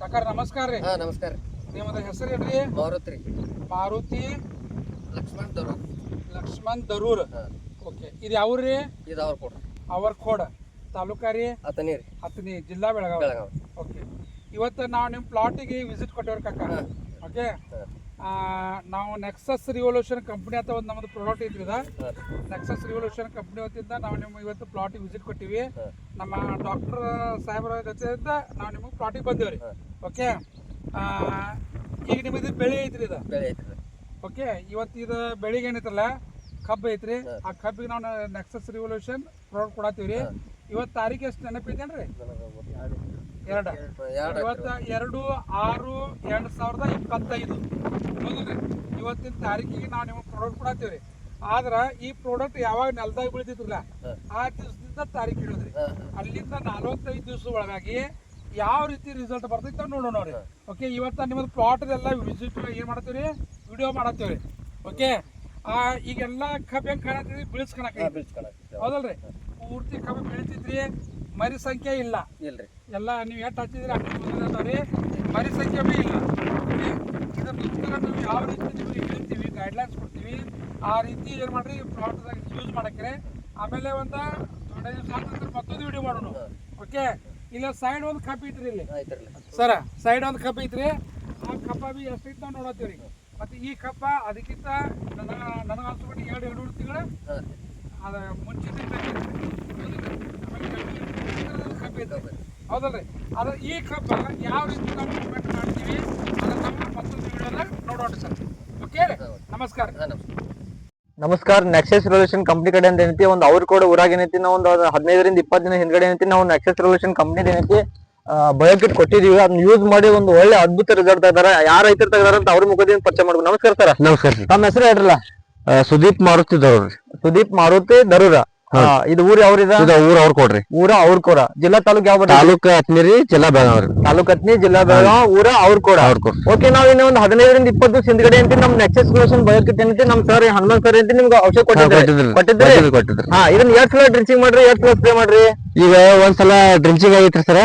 ಕಾಕಾರ ನಮಸ್ಕಾರ ರೀ. ಹಾ ನಮಸ್ಕಾರ ನಿಮ್ಮದ ಹೆಸರು ಏನ್ರಿ? ಮಾರುತ್ರಿ ಮಾರುತಿ ಲಕ್ಷ್ಮಣ್ ದರೂರ್ ಲಕ್ಷ್ಮಣ್ ದರೂರ್ ಓಕೆ. ಇದು ಯಾವ್ರಿ ಇದು ಅವ್ರ ಅವರ್ ಕೋಡ ತಾಲೂಕಾ ರೀ? ಅತನೇ ರೀ. ಅತನಿ ಜಿಲ್ಲಾ ಬೆಳಗಾವಿ. ಬೆಳಗಾವಿ. ಓಕೆ. ಇವತ್ತು ನಾವು ನಿಮ್ಮ ಪ್ಲಾಟಿಗೆ ವಿಸಿಟ್ ಕೊಟ್ಟೇವ್ರಿ ಕಾಕ. ಓಕೆ? ನಾವು ನೆಕ್ಸಸ್ ರಿವಲ್ಯೂಷನ್ ಕಂಪ್ನಿ ಅಂತ ಒಂದು ನಮ್ದು ಪ್ರಾಡಕ್ಟ್ ಐತ್ರಿ ಇದು ಹಾ ನೆಕ್ಸಸ್ ರಿವಲ್ಯೂಷನ್ ಕಂಪ್ನಿ ವತಿಯಿಂದ ನಾವು ನಿಮ್ಗೆ ಇವತ್ತು ಪ್ಲಾಟಿಗೆ ವಿಸಿಟ್ ಕೊಟ್ಟಿವಿ. ನಮ್ಮ ಡಾಕ್ಟರ್ ಸಾಹೇಬರ ಜೊತೆಯಿಂದ ನಾವು ನಿಮಗೆ ಪ್ಲಾಟಿಗೆ ಬಂದೇವ್ರಿ. ರೀ ಓಕೆ ಈಗ ನಿಮ್ಮದು ಬೆಳೆ ಐತ್ರಿ ಇದು. ಬೆಳೆ ಐತ್ರಿ. ಓಕೆ ಇವತ್ತು ಇದು ಬೆಳಿಗ್ಗೆ ಏನೈತ್ರಲ್ಲ ಕಬ್ಬು ಐತ್ರಿ. ಆ ಕಬ್ಬಿಗೆ ನಾವು ನೆಕ್ಸಸ್ ರಿವಲ್ಯೂಷನ್ ಪ್ರಾಡಕ್ಟ್ ಕೊಡತ್ತೀವಿ ರೀ. ಇವತ್ತು ತಾರೀಕು ಎಷ್ಟು ನೆನಪಿದ್ದೇನ್ರಿ ಎರಡ. ಇವತ್ತು ಎರಡು ಆರು ಎರಡು ಸಾವಿರದ ಇಪ್ಪತ್ತೈದು. ಹೌದ್ರಿ ಇವತ್ತಿನ ತಾರೀಕಿಗೆ ನಾವು ನಿಮಗೆ ಪ್ರಾಡಕ್ಟ್ ಕೊಡತ್ತೀವ್ರಿ. ಆದ್ರೆ ಈ ಪ್ರಾಡಕ್ಟ್ ಯಾವಾಗ ನೆಲದಾಗ ಬೀಳ್ತಿದ್ರಲ್ಲ. ಆ ದಿವಸದಿಂದ ತಾರೀಕು ಇಡೋದ್ರಿ. ಅಲ್ಲಿಂದ ನಲವತ್ತೈದು ದಿವಸ ಒಳಗಾಗಿ ಯಾವ ರೀತಿ ರಿಸಲ್ಟ್ ಬರ್ತೈತೆ ನೋಡೋಣ ರೀ ಓಕೆ ಇವತ್ತು ನಿಮ್ಮದು ಪ್ಲಾಟ್ ಎಲ್ಲ ವಿಸಿಟ್ ಏನು ಮಾಡತ್ತೀವ್ರಿ ವಿಡಿಯೋ ಮಾಡತ್ತೀವ್ರಿ. ಓಕೆ ಈಗೆಲ್ಲ ಕಬ್ಬು ಹೆಂಗೆ ಕಾಣತ್ತೀವಿ ಬೀಳ್ಸ್ಕೊಳಕ್ಕೆ ಬೀಳ್ಸ್ಕೊಳಕ್ ಹೌದಲ್ರಿ? ಪೂರ್ತಿ ಕಬ್ಬು ಬೆಳಿತಿದ್ರಿ ಮರಿ ಸಂಖ್ಯೆ ಇಲ್ಲ. ಇಲ್ರಿ. ಎಲ್ಲ ನೀವು ಎಷ್ಟು ಹಚ್ಚಿದ್ರಿ ಅಷ್ಟು ರೀ. ಮರಿ ಸಂಖ್ಯೆ ಬಿ ಇಲ್ಲ? ಇದ್ರ ನಾವು ಯಾವ ರೀತಿ ನಿಮಗೆ ಹೇಳ್ತೀವಿ ಗೈಡ್ಲೈನ್ಸ್ ಕೊಡ್ತೀವಿ ಆ ರೀತಿ ಏನು ಮಾಡ್ರಿ ಪ್ಲಾಟ್ದಾಗ ಯೂಸ್ ಮಾಡಕ್ಕೆ ಆಮೇಲೆ ಒಂದು ದೊಡ್ಡ ದಿವಸ ಆದ್ರೆ ಮತ್ತೊಂದು ವಿಡಿಯೋ ಮಾಡೋಣ. ಓಕೆ ಇಲ್ಲ ಸೈಡ್ ಒಂದು ಕಪ್ ಐತ್ರಿ ಇಲ್ಲಿ. ಸರ ಸೈಡ್ ಒಂದು ಕಪ್ ಐತ್ರಿ ಆ ಕಪ್ಪ ಬಿ ಎಷ್ಟೈತೆ ನಾವು ನೋಡತ್ತೀವಿ ರೀ ಮತ್ತು ಈ ಕಪ್ಪ ಅದಕ್ಕಿಂತ ನನಗೆ ನನಗೆ ಅನ್ಸ್ಕೊಂಡು ಎರಡು ಎರಡು ತಿಂಗಳು ಹಾ ಅದ ಮುಂಚಿನ ಕಬ್ಬು ಐತೆ ಹೌದಲ್ರಿ? ಅದು ಈ ಕಬ್ಬ ಯಾವ ರೀತಿ ನಾವು ಟ್ರೀಟ್ಮೆಂಟ್ ಮಾಡ್ತೀವಿ ಅದನ್ನ ನಮ್ಮ ಮತ್ತೊಂದು ವಿಡಿಯೋದಾಗ ನೋಡೋಣ ಸರ್. ಓಕೆ ನಮಸ್ಕಾರ ನಮಸ್ಕಾರ. ನಮಸ್ಕಾರ. ನೆಕ್ಸಸ್ ರೆವಲ್ಯೂಷನ್ ಕಂಪ್ನಿ ಕಡೆ ಅಂತ ಏನೈತಿ ಒಂದು ಅವ್ರ ಕೂಡ ಊರಾಗ ಏನೈತಿ ನಾವು ಒಂದು ಹದಿನೈದರಿಂದ ಇಪ್ಪತ್ತು ದಿನ ಹಿಂದ್ಗಡೆ ಏನೈತಿ ನಾವು ನೆಕ್ಸಸ್ ರೆವಲ್ಯೂಷನ್ ಕಂಪ್ನಿ ಏನೈತಿ ಬಯೋಕಿಟ್ ಕೊಟ್ಟಿದೀವಿ. ಅದನ್ನ ಯೂಸ್ ಮಾಡಿ ಒಂದು ಒಳ್ಳೆ ಅದ್ಭುತ ರಿಸಲ್ಟ್ ತೆಗ್ದಾರ ಯಾರ ರೈತರು ತೆಗ್ದಾರ ಅಂತ ಅವ್ರ ಮುಖದಿಂದ ಪರಿಚಯ ಮಾಡ್ಬೇಕು. ನಮಸ್ಕಾರ ಸರ್. ನಮಸ್ಕಾರ ತಮ್ಮ ಹೆಸರು ಹೇಳ್ರಲ್ಲ? ಸುದೀಪ್ ಮಾರುತಿ ದರೂರ್ ಸುದೀಪ್ ಮಾರುತಿ ದರೂರ ಇದು ಊರ್ ಯಾವ್ರಿದ? ಊರ್ ಅವ್ರ ಕೊಡ್ರಿ. ಊರ ಅವ್ರಕೋರ ಜಿಲ್ಲಾ ತಾಲೂಕ್ ಯಾವ? ತಾಲೂಕ್ ಹತ್ನಿರಿ ಜಿಲ್ಲಾ ಬೆಳಗಾವ್ರಿ ತಾಲೂಕ್ ಹತ್ನಿ ಜಿಲ್ಲಾ ಬೆಳಗಾವ್ ಊರ ಅವ್ರಕೋರ ಕೊಡ. ಓಕೆ ನಾವ್ ಇನ್ನ ಒಂದ್ ಹದಿನೈದರಿಂದ ಇಪ್ಪತ್ತು ಹಿಂದ್ಗಡೆ ಅಂತ ನಮ್ ನೆಕ್ಸಸ್ ಸೊಲ್ಯೂಷನ್ ಬಯೋಕಿಟ್ ಅಂತ ನಮ್ ಸರ್ ಹನುಮಂತ್ ಸರ್ ಅಂತ ನಿಮ್ಗೆ ಔಷಧ ಕೊಟ್ಟಿದ್ರಿ. ಕೊಟ್ಟಿದ್ರಿ? ಕೊಟ್ಟಿದ್ರಿ ಕೊಟ್ಟಿದ್ರಿ. ಹಾ ಇದನ್ನ ಎರಡ್ ಸಲ ಡ್ರಿಚಿಂಗ್ ಮಾಡ್ರಿ ಎರಡ್ ಸಲ ಸ್ಪ್ರೇ ಮಾಡ್ರಿ. ಈಗ ಒಂದ್ಸಲ ಡ್ರಿಂಚಿಂಗ್ ಆಗೈತ್ರಿ ಸರ್.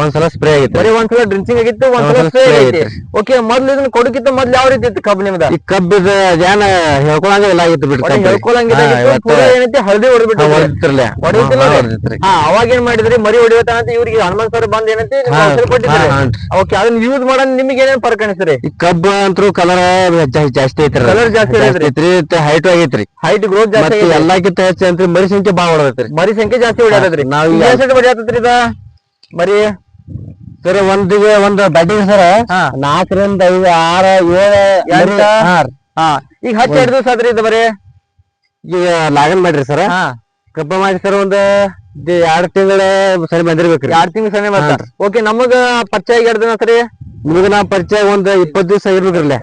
ಒಂದ್ಸಲ ಸ್ಪ್ರೇ ಆಗಿತ್ತು ಬರೀ ಒಂದ್ಸಲ ಡ್ರಿಂಚಿಂಗ್ ಆಗಿತ್ತು ಒಂದ್ಸಲ ಸ್ಪ್ರೇ spray ಆಗೈತಿ ಆಗೈತಿ. ಓಕೆ ಮೊದ್ಲು ಇದನ್ನ ಕೊಡಕಿತ್ತು ಮೊದ್ಲು ಯಾವ ರೀತಿ ಇತ್ತು ಕಬ್ ನಿಮ್ದ? ಈ ಕಬ್ಬಿದ ಏನ ಹೇಳ್ಕೊಳಂಗ ಇಲ್ಲ ಆಗಿತ್ತು ಬಿಡ್ರಿ ಹೇಳ್ಕೊಳಂಗಿಲ್ಲ ಪೂರ ಹಳದಿ ಹೊಡೆದ್ಬಿಟ್ಟು ಹಾ ಅವಾಗ ಏನ್ ಮಾಡಿದ್ರಿ? ಮರಿ ಹೊಡಿಯೋತಾನ ಅಂತ ಇವ್ರಿಗೆ ಹನುಮಾನ್ ಸರ್ ಬಂದ್ ಏನಂತೆ. ಓಕೆ ಅದನ್ನ ಯೂಸ್ ಮಾಡೋದ್ ನಿಮ್ಗೆ ಏನೇನ್ ಫರ್ಕ್ ಅನಿಸ್ರಿ ಈ ಕಬ್ಬ ಅಂತೂ ಕಲರ್ ಜಾಸ್ತಿ ಐತ್ರಿ ಕಲರ್ ಜಾಸ್ತಿ ಐತ್ರಿ. ಹೈಟ್ ಆಗೈತ್ರಿ. ಹೈಟ್ ಗ್ರೋತ್ ಜಾಸ್ತಿ. ಎಲ್ಲಕ್ಕಿಂತ ಹೆಚ್ಚು ಅಂತ ಮರಿ ಸಂಖ್ಯೆ ಬಾಳ ಹೊಡೆದೈತ್ರಿ. ಮರಿ ಸಂಖ್ಯೆ ಜಾಸ್ತಿ ಹೊಡ್ಯಾತದ್ರಿ ನಾವ್ ಇದ? ಮರಿ ಸರ್ ಒಂದಿಗೆ ಒಂದ್ ಬ್ಯಾಟಿಂಗ್ ಸರ್. ನಾಲ್ಕರಿಂದ ಐದು ಆರ ಏಳು ಎಂಟ? ಹಾ. ಈಗ ಹಚ್ಚ ಎರಡು ದಿವಸ ಆದ್ರಿ ಇದು ಬರೀ? ಈಗ ಲಾಗನ್ ಮಾಡ್ರಿ ಸರ್. ಕಬ್ಬ ಮಾಡಿ ಸರ್ ಒಂದ್ ಎರಡ್ ತಿಂಗಳ ಸರಿ ಬಂದಿರ್ಬೇಕ್ರಿ. ಎರಡ್ ತಿಂಗಳು ಸರಿ ಬರ್ತಾರ ಓಕೆ ನಮಗ ಪರಿಚಯ ಎರಡ್ ದಿನ ಸರಿ? ನಿಮಗ ನಾ ಪರಿಚಯ ಒಂದ್ ಇಪ್ಪತ್ ದಿವಸ ಇರ್ಬೇಕ್ರಲ್ಲ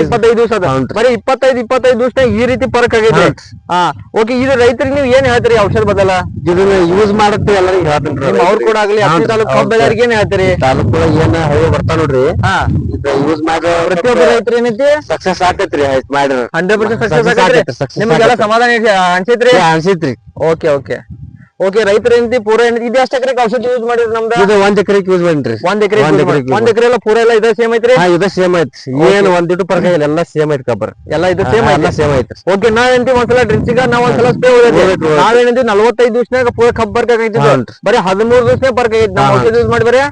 ಇಪ್ಪತ್ತೈದು ದಿವಸ. ಬರೀ ಇಪ್ಪತ್ತೈದು ಇಪ್ಪತ್ತೈದು ದಿವಸ ಈ ರೀತಿ ಫರಕ್ ಆಗೈತೆ ಹಾ ಓಕೆ ಇದು ರೈತರಿಗೆ ನೀವು ಏನ್ ಹೇಳ್ತೀರಿ ಔಷಧ ಬದಲ? ಇದನ್ನ ಯೂಸ್ ಮಾಡತ್ತೆ ಎಲ್ಲರಿಗೂ ಹೇಳ್ತೀನಿ ಅವ್ರು ಕೂಡ ಆಗ್ಲಿ ಹತ್ತಿ ತಾಲೂಕು ಕಬ್ಬ್ ಏನ್ ಹೇಳ್ತೀರಿ? ತಾಲೂಕು ಏನ್ ಹೇಳಿ ಬರ್ತಾ ನೋಡ್ರಿ. ಯೂಸ್ ಮಾಡಿ ಪ್ರತಿಯೊಬ್ಬ ರೈತರು ಏನೈತಿ? ಸಕ್ಸಸ್ ಆಗ್ತೈತ್ರಿ ಮಾಡ್ರಿ ಹಂಡ್ರೆಡ್ ಪರ್ಸೆಂಟ್ ಸಕ್ಸಸ್ ಆಗೈತ್ರಿ, ನಿಮ್ಗೆಲ್ಲ. ಸಮಾಧಾನ ಅನ್ಸೈತ್ರಿ ಅನ್ಸಿತ್ರಿ. Okay okay. ಓಕೆ ರೈತರ ಏನೈತಿ ಪೂರ ಏನೈತಿ ಇದು ಎಷ್ಟು ಎಕರೆ ಔಷಧಿ ಯೂಸ್ ಮಾಡಿರಿ ನಮ್ದು? ಇದು ಒಂದ್ ಎಕರೆಕ್ ಯೂಸ್ ಮಾಡ್ರಿ ಒಂದ್ ಎಕರೆ ಒಂದ್ ಒಂದ್ ಎಕರೆ ಎಲ್ಲ ಪೂರ ಎಲ್ಲ ಇದೇ ಸೇಮ್ ಐತ್ರಿ? ಹಾ ಇದು ಸೇಮ್ ಐತಿ. ಏನ್ ಒಂದಿಟ್ಟು ಪರ್ಕ ಇಲ್ಲ ಎಲ್ಲ ಸೇಮ್ ಐತಿ ಕಬ್ಬರ್ ಎಲ್ಲ ಇದು ಸೇಮ್ ಎಲ್ಲ ಐತಿ ಸೇಮ್ ಐತ್ರಿ. ಓಕೆ ನಾವೇಂತಿ ಒಂದ್ಸಲ ಡ್ರಿನ್ಸಿಗ ನಾವ್ ಒಂದ್ಸಲ ಸ್ಪ್ರೇ ಹೊಡೆದ್ವಿ, ಹೊಡೆದ್ವಿ. ನಾವೇನಂತಿ ನಲವತ್ತೈದು ದಿವಸನಾಗ ಪೂರ ಕಬ್ಬ್ ಬರ್ಕ ಹಾನ್ರಿ. ಬರೀ ಹದಿಮೂರು ದಿವಸ ಪರ್ಕ ನಾವು ಹಾ, ಯೂಸ್ ಮಾಡಿ ಬರೀ?